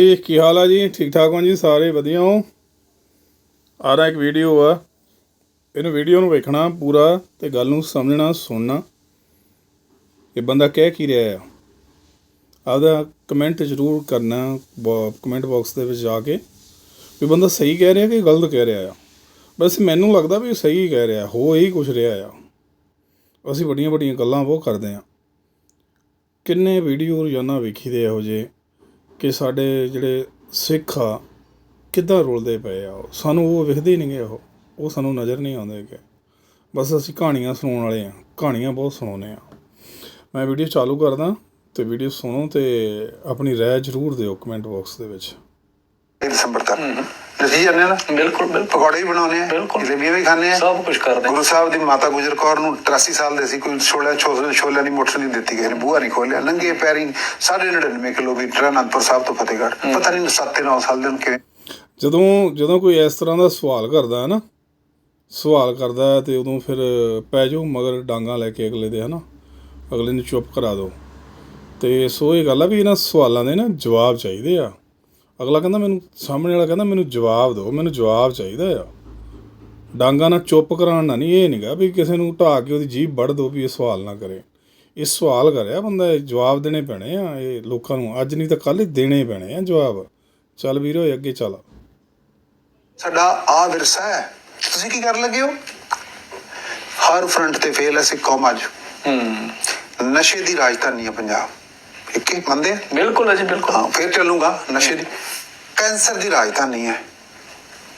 ਜੀ ਕੀ ਹਾਲ ਆ ਜੀ? ਠੀਕ ਠਾਕ ਹੋ ਜੀ? ਸਾਰੇ ਵਧੀਆ ਹੋ? ਆ ਰਹਾ ਇੱਕ ਵੀਡੀਓ ਆ। ਇਹਨੂੰ ਵੀਡੀਓ ਨੂੰ ਵੇਖਣਾ ਪੂਰਾ ਤੇ ਗੱਲ ਨੂੰ ਸਮਝਣਾ, ਸੁਣਨਾ। ਇਹ ਬੰਦਾ ਕਹਿ ਕੀ ਰਿਹਾ ਆ? ਆਪਦਾ ਕਮੈਂਟ ਜ਼ਰੂਰ ਕਰਨਾ ਕਮੈਂਟ ਬਾਕਸ ਦੇ ਵਿੱਚ ਜਾ ਕੇ। ਵੀ ਬੰਦਾ ਸਹੀ ਕਹਿ ਰਿਹਾ ਕਿ ਗਲਤ ਕਹਿ ਰਿਹਾ ਆ? ਬਸ ਮੈਨੂੰ ਲੱਗਦਾ ਵੀ ਸਹੀ ਕਹਿ ਰਿਹਾ, ਹੋ ਹੀ ਕੁਛ ਰਿਹਾ ਆ। ਅਸੀਂ ਵੱਡੀਆਂ ਵੱਡੀਆਂ ਗੱਲਾਂ ਉਹ ਕਰਦੇ ਆ। ਕਿੰਨੇ ਵੀਡੀਓ ਰੋਜ਼ਾਨਾ ਵੇਖੀਦੇ ਇਹੋ ਜਿਹੇ। ਕਿ ਸਾਡੇ ਜਿਹੜੇ ਸਿੱਖ ਆ ਕਿੱਦਾਂ ਰੁਲਦੇ ਪਏ ਆ ਉਹ। ਸਾਨੂੰ ਉਹ ਵਿਖਦੇ ਹੀ ਨਹੀਂਗੇ ਉਹ। ਉਹ ਸਾਨੂੰ ਨਜ਼ਰ ਨਹੀਂ ਆਉਂਦੇ ਕਿ ਬਸ ਅਸੀਂ ਕਹਾਣੀਆਂ ਸੁਣਾਉਣ ਵਾਲੇ ਆ। ਕਹਾਣੀਆਂ ਬਹੁਤ ਸੁਣਾਉਂਦੇ ਆ। ਮੈਂ ਵੀਡੀਓ ਚਾਲੂ ਕਰਦਾ ਤੇ ਵੀਡੀਓ ਸੁਣੋ ਤੇ ਆਪਣੀ ਰਾਏ ਜ਼ਰੂਰ ਦਿਓ ਕਮੈਂਟ ਬਾਕਸ ਦੇ ਵਿੱਚ। ਇਹ ਦਸੰਬਰ ਤੱਕ। ਨਤੀਜੇ ਜਾਂਦੇ ਨਾ ਬਿਲਕੁਲ ਬਿਲਕੁਲ। ਪਕੌੜੇ ਵੀ ਬਣਾਉਣੇ ਆ ਬਿਲਕੁਲ। ਜਲੇਬੀਆਂ ਵੀ ਖਾਣੇ ਆ ਸਭ ਕੁਝ ਕਰਦੇ ਗੁਰੂ ਸਾਹਿਬ ਦੀ ਮਾਤਾ ਗੁਜਰ ਕੌਰ ਨੂੰ 83 ਸਾਲ ਦੇ ਸੀ ਕੋਈ ਛੋਲੇ ਛੋਲੇ ਛੋਲਿਆਂ ਦੀ ਮੋਟਰ ਨਹੀਂ ਦਿੱਤੀ ਗਈ ਬੂਹਾ ਨਹੀਂ ਖੋਲਿਆ ਨੰਗੇ ਪੈਰੀ 99.5 ਕਿਲੋਮੀਟਰ ਅਨੰਦਪੁਰ ਸਾਹਿਬ ਤੋਂ ਫਤਿਹਗੜ੍ਹ। ਪਤਾ ਨਹੀਂ 7-9 ਸਾਲ ਦੇ ਨੂੰ ਕਿਵੇਂ ਜਦੋਂ ਜਦੋਂ ਕੋਈ ਇਸ ਤਰ੍ਹਾਂ ਦਾ ਸਵਾਲ ਕਰਦਾ ਹੈ ਨਾ ਸਵਾਲ ਕਰਦਾ ਹੈ ਤੇ ਉਦੋਂ ਫਿਰ ਪੈ ਜਾਓ ਮਗਰ ਡਾਂਗਾ ਲੈ ਕੇ ਅਗਲੇ ਦੇ ਹਨਾ? ਅਗਲੇ ਨੂੰ ਚੁੱਪ ਕਰਾ ਦਿਓ। ਤੇ ਸੋ ਇਹ ਗੱਲ ਆ ਵੀ ਇਹਨਾਂ ਸਵਾਲਾਂ ਦੇ ਨਾ ਜਵਾਬ ਚਾਹੀਦੇ ਆ। ਅਗਲਾ ਕਹਿੰਦਾ ਮੈਨੂੰ ਸਾਹਮਣੇ ਵਾਲਾ ਕਹਿੰਦਾ ਮੈਨੂੰ ਜਵਾਬ ਦਿਓ ਮੈਨੂੰ ਜਵਾਬ ਚਾਹੀਦਾ ਆ। ਡਾਂਗਾ ਨਾਲ ਚੁੱਪ ਕਰਾਉਣ ਨਾਲ ਨਹੀਂ ਇਹ ਨਹੀਂਗਾ ਵੀ ਕਿਸੇ ਨੂੰ ਢਾ ਕੇ ਉਹਦੀ ਜੀਭ ਵੱਢ ਦਿਓ ਵੀ ਇਹ ਸਵਾਲ ਨਾ ਕਰੇ। ਇਹ ਸਵਾਲ ਕਰਿਆ ਬੰਦਾ ਜਵਾਬ ਦੇਣੇ ਪੈਣੇ ਆ ਇਹ ਲੋਕਾਂ ਨੂੰ ਅੱਜ ਨਹੀਂ ਤਾਂ ਕੱਲ੍ਹ ਹੀ ਦੇਣੇ ਪੈਣੇ ਆ ਜਵਾਬ। ਚੱਲ ਵੀਰੋ ਅੱਗੇ ਚੱਲ। ਸਾਡਾ ਆ ਵਿਰਸਾ ਹੈ। ਤੁਸੀਂ ਕੀ ਕਰਨ ਲੱਗੇ ਹੋ? ਹਰ ਫਰੰਟ ਤੇ ਫੇਲ ਹੈ ਸਿੱਖ ਕੌਮ ਅੱਜ ਹੂੰ। ਨਸ਼ੇ ਦੀ ਰਾਜਧਾਨੀ ਹੈ ਪੰਜਾਬ। ਇੱਕ ਹੀ ਮੰਨਦੇ ਆ? ਬਿਲਕੁਲ ਹੈ ਜੀ ਬਿਲਕੁਲ। ਹਾਂ ਫਿਰ ਚੱਲੂਗਾ ਨਸ਼ੇ ਦੀ। ਕੈਂਸਰ ਦੀ ਰਾਜਧਾਨੀ ਹੈ।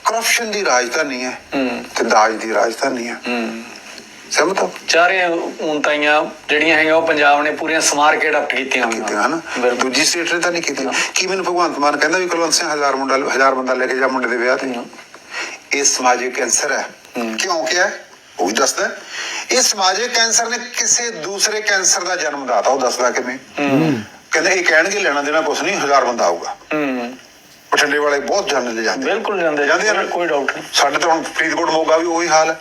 ਕਰਪਸ਼ਨ ਦੀ ਰਾਜਧਾਨੀ ਹੈ। ਹੂੰ। ਤੇ ਦਾਜ ਦੀ ਰਾਜਧਾਨੀ ਹੈ। ਹੂੰ। ਸਹਿਮਤ ਹੋ? ਚਾਰੇ ਉਂਤਾਈਆਂ ਜਿਹੜੀਆਂ ਹੈਗੀਆਂ ਉਹ ਪੰਜਾਬ ਨੇ ਪੂਰੀਆਂ ਸਮਾਰ ਕੇ ਅਡਾਪਟ ਕੀਤੀਆਂ ਹੋਈਆਂ ਕੀਤੀਆਂ ਹਨ ਦੂਜੀ ਸਟੇਟ ਨੇ ਤਾਂ ਨਹੀਂ ਕੀਤੀ ਕੀ ਮੈਨੂੰ ਭਗਵੰਤ ਮਾਨ ਕਹਿੰਦਾ ਵੀ ਕੁਲਵੰਤ ਸਿੰਘ ਹਜ਼ਾਰ ਮੁੰਡਾ ਹਜ਼ਾਰ ਬੰਦਾ ਲੈ ਕੇ ਜਾ ਮੁੰਡੇ ਦੇ ਵਿਆਹ ਤੇ ਇਹ ਸਮਾਜਿਕ ਕੈਂਸਰ ਹੈ ਕਿਉਂ ਕਿਹਾ ਹੈ? ਉਹ ਵੀ ਦੱਸਦਾ। ਇਹ ਸਮਾਜਿਕ ਕੈਂਸਰ ਨੇ ਕਿਸੇ ਦੂਸਰੇ ਕੈਂਸਰ ਦਾ ਜਨਮ ਦਾਤਾ ਉਹ ਦੱਸਦਾ ਕਿਵੇਂ? ਕਹਿੰਦੇ ਇਹ ਕਹਿਣਗੇ ਲੈਣਾ ਦੇਣਾ ਕੁਛ ਨਹੀਂ ਹਜ਼ਾਰ ਬੰਦਾ ਆਊਗਾ। ਬਠਿੰਡੇ ਵਾਲੇ ਬਹੁਤ ਜਾਣੇ ਲੈ ਜਾਂਦੇ। ਬਿਲਕੁਲ ਜਾਂਦੇ ਜਾਂਦੇ? ਕੋਈ ਡਾਊਟ ਨਹੀਂ। ਸਾਡੇ ਤਾਂ ਹੁਣ ਫਰੀਦਕੋਟ ਮੋਗਾ ਵੀ ਉਹੀ ਹਾਲ ਹੈ।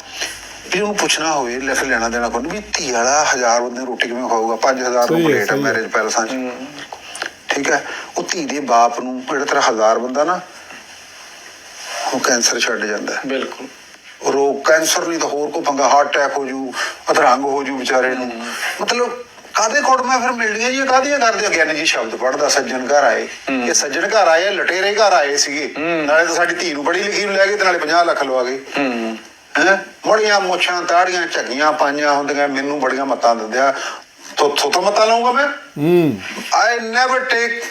ਵੀ ਉਹਨੂੰ ਪੁੱਛਣਾ ਹੋਵੇ ਲੈ ਫਿਰ ਲੈਣਾ ਦੇਣਾ ਕੋਈ ਵੀ ਧੀ ਵਾਲਾ ਹਜ਼ਾਰ ਬੰਦੇ ਰੋਟੀ ਕਿਵੇਂ ਖਾਊਗਾ 5000 ਨੂੰ ਪਲੇਟ ਹੈ। ਮੈਰਿਜ ਪੈਲਸਾਂ 'ਚ। ਠੀਕ ਹੈ? ਉਹ ਧੀ ਦੇ ਬਾਪ ਨੂੰ ਜਿਹੜਾ ਤੇਰਾ ਹਜ਼ਾਰ ਬੰਦਾ ਨਾ ਉਹ ਕੈਂਸਰ ਛੱਡ ਜਾਂਦਾ ਬਿਲਕੁਲ। ਰੋਗ ਕੈਂਸਰ ਨਹੀਂ ਤਾਂ ਹੋਰ ਕੋ ਪੰਗਾ ਹਾਰਟ ਅਟੈਕ ਹੋ ਜੂ ਅਧਰੰਗ ਹੋ ਜੂ ਵਿਚਾਰੇ ਨੂੰ। ਮਤਲਬ ਕਾਦੇ ਕੋਟ ਮੈਂ ਫਿਰ ਮਿਲਣੀਆਂ ਜੀ ਕਾਦੀਆਂ ਕਰਦੇ ਆ? ਗਿਆਨੀ ਜੀ ਸ਼ਬਦ ਪੜਦਾ ਸੱਜਣ ਘਰ ਆਏ। ਇਹ ਸੱਜਣ ਘਰ ਆਏ ਲਟੇਰੇ ਘਰ ਆਏ ਸੀਗੇ। ਨਾਲੇ ਤਾਂ ਸਾਡੀ ਧੀ ਨੂੰ ਪੜ੍ਹੀ ਲਿਖੀ ਨੂੰ ਲੈ ਗਏ ਤੇ ਨਾਲੇ 50 ਲੱਖ ਲਵਾ ਗਏ। ਹੂੰ। ਹੈ? ਬੜੀਆਂ ਮੁੱਛਾਂ ਤਾੜੀਆਂ ਝੱਗੀਆਂ ਪਾਈਆਂ ਹੁੰਦੀਆਂ ਮੈਨੂੰ ਬੜੀਆਂ ਮਤਾਂ ਦਿੰਦਿਆ। ਤੋ ਤੋਂ ਮਤਾਂ ਲਊਂਗਾ ਮੈਂ? ਹੂੰ। ਆਈ ਨੈਵਰ ਟੇਕ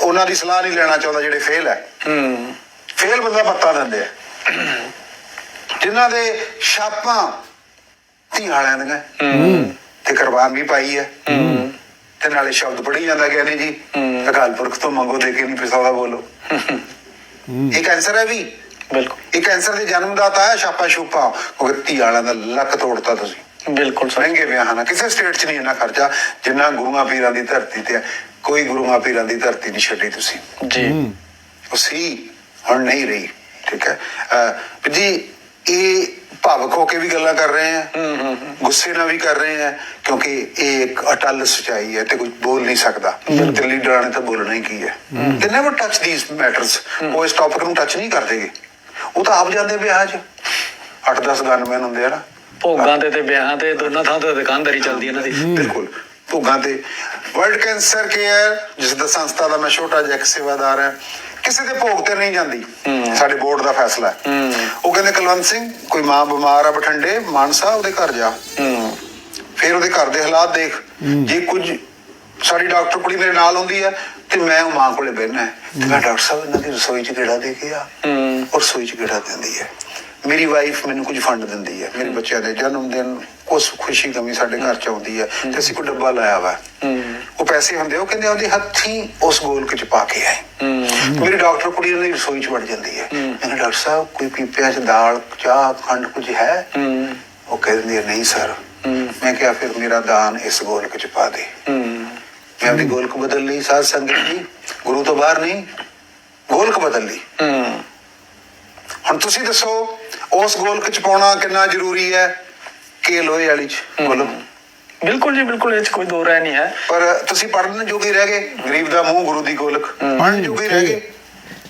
ਉਹਨਾਂ ਦੀ ਸਲਾਹ ਨਹੀਂ ਲੈਣਾ ਚਾਹੁੰਦਾ ਜਿਹੜੇ ਫੇਲ ਹੈ। ਹੂੰ। ਫੇਲ ਬੰਦਾ ਮੱਤਾਂ ਦਿੰਦੇ ਆ। ਜਿਨ੍ਹਾਂ ਦੇ ਛਾਪਾਂ ਧੀ ਵਾਲਿਆਂ ਦੀਆਂ। ਹੂੰ। ਤੇ ਕੁਰਬਾਨ ਵੀ ਪਾਈ ਹੈ। ਤੇ ਨਾਲੇ ਸ਼ਬਦ ਪੜ੍ਹੀ ਜਾਂਦਾ ਕਹਿੰਦੇ ਜੀ ਅਕਾਲ ਪੁਰਖ ਤੋਂ ਮੰਗੋ ਦੇ ਕੇ ਨਹੀਂ ਪਿਸਾਦਾ ਬੋਲੋ। ਇਹ ਕੈਂਸਰ ਹੈ ਵੀ। ਬਿਲਕੁਲ। ਇਹ ਕੈਂਸਰ ਦੇ ਜਨਮਦਾਤਾ ਹੈ ਛਾਪਾ ਛੂਪਾ। ਉਹ ਧੀ ਵਾਲਿਆਂ ਦਾ ਲੱਕ ਤੋੜਤਾ ਤੁਸੀਂ। ਬਿਲਕੁਲ ਸਹੀ ਮਹਿੰਗੇ ਵਿਆਹਾਂ ਨਾਲ ਕਿਸੇ ਸਟੇਟ 'ਚ ਨਹੀਂ ਇੰਨਾ ਖਰਚਾ। ਜਿੰਨਾ ਗੁਰੂਆਂ ਪੀਰਾਂ ਦੀ ਧਰਤੀ ਤੇ ਹੈ। ਕੋਈ ਗੁਰੂਆਂ ਪੀਰਾਂ ਦੀ ਧਰਤੀ ਨਹੀਂ ਛੱਡੀ ਤੁਸੀਂ। ਜੀ। ਉਹ ਸੀ ਹੁਣ ਨਹੀਂ ਰਹੀ। ਠੀਕ ਹੈ? ਜੀ ਇਹ ਭਾਵਕ ਹੋ ਕੇ ਵੀ ਗੱਲਾਂ ਕਰ ਰਹੇ ਹੂੰ ਗੁੱਸੇ ਨਾਲ ਵੀ ਕਰ ਰਹੇ ਹੈ ਕਿਉਂਕਿ ਇਹ ਇੱਕ ਅਟਲ ਸਚਾਈ ਹੈ ਤੇ ਕੋਈ ਬੋਲ ਨਹੀਂ ਸਕਦਾ। ਤੇ ਲੀਡਰਾਂ ਨੇ ਤਾਂ ਬੋਲਣਾ ਹੀ ਕੀ ਹੈ। ਦੇ ਨੈਵਰ ਟੱਚ ਥੀਸ ਮੈਟਰਸ ਉਹ ਇਸ ਟੌਪਿਕ ਨੂੰ ਟੱਚ ਨਹੀਂ ਕਰਦੇਗੇ ਉਹ ਤਾਂ ਆਪ ਜਾਂਦੇ ਵਿਆਹ 'ਚ। 8-10 ਗਨਮੈਨ ਹੁੰਦੇ ਆ ਨਾ। ਭੋਗਾਂ ਤੇ ਤੇ ਵਿਆਹਾਂ ਤੇ ਦੋਨਾਂ ਥਾਂ ਤੇ ਦੁਕਾਨਦਾਰੀ ਚੱਲਦੀ ਇਹਨਾਂ ਦੀ। ਬਿਲਕੁਲ। ਭੋਗਾਂ ਤੇ। ਵਰਲਡ ਕੈਂਸਰ ਕੇਅਰ ਜਿਸ ਦਾ ਸੰਸਥਾ ਦਾ ਮੈਂ ਛੋਟਾ ਜਿਹਾ ਇੱਕ ਸੇਵਾਦਾਰ ਹਾਂ ਕਿਸੇ ਦੇ ਭੋਗ ਤੇ ਨਹੀਂ ਜਾਂਦੀ। ਸਾਡੇ ਬੋਰਡ ਦਾ ਫੈਸਲਾ ਹੈ। ਉਹ ਕਹਿੰਦੇ ਕੁਲਵੰਤ ਸਿੰਘ ਕੋਈ ਮਾਂ ਬਿਮਾਰ ਆ ਬਠਿੰਡੇ ਮਾਨਸਾ ਉਹਦੇ ਘਰ ਜਾ। ਫਿਰ ਉਹਦੇ ਘਰ ਦੇ ਹਾਲਾਤ ਦੇਖ। ਜੇ ਕੁਝ ਸਾਡੀ ਡਾਕਟਰ ਕੁੜੀ ਮੇਰੇ ਨਾਲ ਹੁੰਦੀ ਹੈ ਤੇ ਮੈਂ ਉਹ ਮਾਂ ਕੋਲੇ ਬਹਿਣਾ ਹੈ। ਤੇ ਮੈਂ ਡਾਕਟਰ ਸਾਹਿਬ ਇਹਨਾਂ ਦੀ ਰਸੋਈ 'ਚ ਕਿਹੜਾ ਦੇ ਕੇ ਆ। ਔਰ ਰਸੋਈ 'ਚ ਕਿਹੜਾ ਦਿੰਦੀ ਹੈ। ਮੇਰੀ ਵਾਈਫ ਮੈਨੂੰ ਕੁਝ ਫੰਡ ਦਿੰਦੀ ਹੈ। ਮੇਰੇ ਬੱਚਿਆਂ ਦੇ ਜਨਮ ਦਿਨ ਉਸ ਖੁਸ਼ੀ ਗਮੀ ਸਾਡੇ ਘਰ 'ਚ ਆਉਂਦੀ ਹੈ। ਤੇ ਅਸੀਂ ਕੋਈ ਡੱਬਾ ਲਾਇਆ ਵਾ। ਉਹ ਪੈਸੇ ਹੁੰਦੇ ਉਹ ਕਹਿੰਦੇ ਉਹਦੇ ਹੱਥੀਂ ਉਸ ਗੋਲਕ 'ਚ ਪਾ ਕੇ ਆਏ। ਹੂੰ। ਮੇਰੀ ਡਾਕਟਰ ਕੁੜੀ ਉਹਨਾਂ ਦੀ ਰਸੋਈ 'ਚ ਵੜ ਜਾਂਦੀ ਹੈ। ਮੈਂ ਕਿਹਾ, ਡਾਕਟਰ ਸਾਹਿਬ ਕੋਈ ਪੀਪਿਆਂ 'ਚ ਦਾਲ ਚਾਹ ਖੰਡ ਕੁਝ ਹੈ? ਹੂੰ। ਉਹ ਕਹਿੰਦੀ ਨਹੀਂ ਸਰ। ਮੈਂ ਕਿਹਾ ਫਿਰ ਮੇਰਾ ਦਾਨ ਇਸ ਗੋਲਕ 'ਚ ਪਾ ਦੇ। ਹੂੰ। ਮੈਂ ਆਪਣੀ ਗੋਲਕ ਬਦਲ ਲਈ ਸਾਧ ਸੰਗਤ ਜੀ ਗੁਰੂ ਤੋਂ ਬਾਹਰ ਨਹੀਂ ਗੋਲਕ ਬਦਲ ਲਈ। ਹੂੰ। ਹੁਣ ਤੁਸੀਂ ਦੱਸੋ ਉਸ ਗੋਲਕ 'ਚ ਪਾਉਣਾ ਕਿੰਨਾ ਜ਼ਰੂਰੀ ਹੈ? ਕਿ ਲੋਹੇ ਵਾਲੀ 'ਚ ਬੋਲੋ। ਬਿਲਕੁਲ ਜੀ ਬਿਲਕੁਲ ਇਹ ਚ ਕੋਈ ਦੋ ਰਾਏ ਨਹੀਂ ਹੈ। ਪਰ ਤੁਸੀਂ ਪੜਨ ਜੋਗੇ ਰਹਿ ਗਏ ਗਰੀਬ ਦਾ ਮੂੰਹ ਗੁਰੂ ਦੀ ਗੋਲਕ। ਪੜਨ ਜੋਗੇ ਰਹਿ ਗਏ।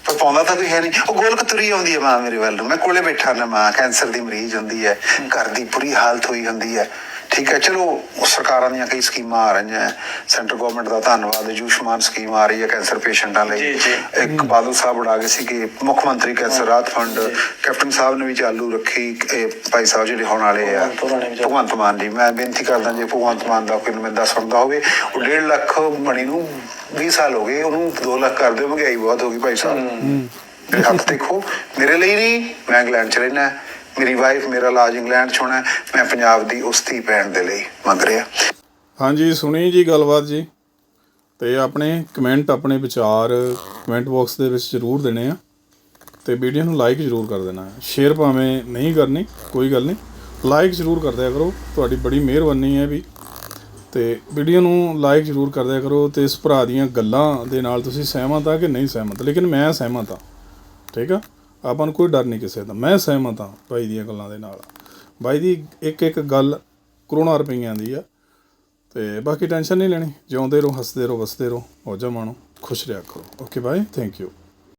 ਪਰ ਪਾਉਂਦਾ ਤਾਂ ਕੋਈ ਹੈ ਨਹੀਂ। ਉਹ ਗੋਲਕ ਤੁਰੀ ਆਉਂਦੀ ਹੈ ਮਾਂ ਮੇਰੇ ਵੱਲ ਨੂੰ। ਮੈਂ ਕੋਲੇ ਬੈਠਾ ਨਾ ਮਾਂ ਕੈਂਸਰ ਦੀ ਮਰੀਜ਼ ਹੁੰਦੀ ਹੈ ਘਰ ਦੀ ਬੁਰੀ ਹਾਲਤ ਹੋਈ ਹੁੰਦੀ ਹੈ। ਠੀਕ ਹੈ ਚਲੋ ਸਰਕਾਰਾਂ ਦੀਆਂ ਕਈ ਸਕੀਮਾਂ ਆ ਰਹੀਆਂ ਹੈ। ਸੈਂਟਰ ਗਵਰਨਮੈਂਟ ਦਾ ਧੰਨਵਾਦ ਜੂਸ਼ਮਾਨ ਸਕੀਮ ਆ ਰਹੀ ਹੈ ਕੈਂਸਰ ਪੇਸ਼ੈਂਟਾਂ ਲਈ। ਜੀ, ਜੀ। ਇੱਕ ਬਾਦਲ ਸਾਹਿਬ ਬਣਾ ਗਏ ਸੀ ਕਿ ਮੁੱਖ ਮੰਤਰੀ ਕੈਂਸਰ ਰਾਹਤ ਫੰਡ। ਕੈਪਟਨ ਸਾਹਿਬ ਨੇ ਵੀ ਚਾਲੂ ਰੱਖੀ ਇਹ ਭਾਈ ਸਾਹਿਬ ਜਿਹੜੇ ਹੋਣ ਵਾਲੇ ਆ। ਮਾਨ ਭਗਵੰਤ ਮਾਨ ਜੀ ਮੈਂ ਬੇਨਤੀ ਕਰਦਾ ਜੇ ਭਗਵੰਤ ਮਾਨ ਦਾ ਕੋਈ ਨੁਮਾਇੰਦਾ ਸੁਣਦਾ ਹੋਵੇ ਉਹ 1.5 ਲੱਖ ਬਣੀ ਨੂੰ 20 ਸਾਲ ਹੋ ਗਏ ਉਹਨੂੰ 2 ਲੱਖ ਕਰ ਦਿਓ ਮਹਿੰਗਾਈ ਬਹੁਤ ਹੋ ਗਈ ਭਾਈ ਸਾਹਿਬ। ਮੇਰੇ ਹੱਥ ਦੇਖੋ ਮੇਰੇ ਲਈ ਨਹੀਂ ਮੈਂ ਇੰਗਲੈਂਡ ਚ ਰਹਿਣਾ ਮੇਰੀ ਵਾਈਫ ਮੇਰਾ ਇਲਾਜ ਇੰਗਲੈਂਡ ਚ ਹੋਣਾ ਮੈਂ ਪੰਜਾਬ ਦੀ ਉਸ ਪੈਣ ਦੇ ਲਈ ਮੰਗ ਰਿਹਾ। ਹਾਂਜੀ, ਸੁਣੀ ਜੀ ਗੱਲਬਾਤ ਜੀ। ਤੇ ਆਪਣੇ ਕਮੈਂਟ ਆਪਣੇ ਵਿਚਾਰ ਕਮੈਂਟ ਬਾਕਸ ਦੇ ਵਿੱਚ ਜ਼ਰੂਰ ਦੇਣੇ ਆ। ਤੇ ਵੀਡੀਓ ਨੂੰ ਲਾਈਕ ਜ਼ਰੂਰ ਕਰ ਦੇਣਾ ਸ਼ੇਅਰ ਭਾਵੇਂ ਨਹੀਂ ਕਰਨੀ, ਕੋਈ ਗੱਲ ਨਹੀਂ। ਲਾਈਕ ਜ਼ਰੂਰ ਕਰ ਦਿਆ ਕਰੋ। ਤੁਹਾਡੀ ਬੜੀ ਮਿਹਰਬਾਨੀ ਹੈ ਵੀ। ਤੇ ਵੀਡੀਓ ਨੂੰ ਲਾਈਕ ਜ਼ਰੂਰ ਕਰ ਦਿਆ ਕਰੋ ਤੇ ਇਸ ਭਰਾ ਦੀਆਂ ਗੱਲਾਂ ਦੇ ਨਾਲ ਤੁਸੀਂ ਸਹਿਮਤ ਆ ਕਿ ਨਹੀਂ ਸਹਿਮਤ? ਲੇਕਿਨ ਮੈਂ ਸਹਿਮਤ ਆ। ਠੀਕ ਆ? ਆਪਾਂ ਨੂੰ ਕੋਈ ਡਰ ਨਹੀਂ ਕਿਸੇ ਦਾ। ਮੈਂ ਸਹਿਮਤ ਹਾਂ ਬਾਈ ਦੀਆਂ ਗੱਲਾਂ ਦੇ ਨਾਲ। ਬਾਈ ਦੀ ਇੱਕ ਇੱਕ ਗੱਲ ਕਰੋੜਾਂ ਰੁਪਈਆਂ ਦੀ ਆ। ਤੇ ਬਾਕੀ ਟੈਨਸ਼ਨ ਨਹੀਂ ਲੈਣੀ। ਜਿਉਂਦੇ ਰਹੋ, ਹੱਸਦੇ ਰਹੋ, ਵਸਦੇ ਰਹੋ। ਮੌਜਾਂ ਮਾਣੋ ਖੁਸ਼ ਰਿਹਾ ਕਰੋ। Okay bye thank you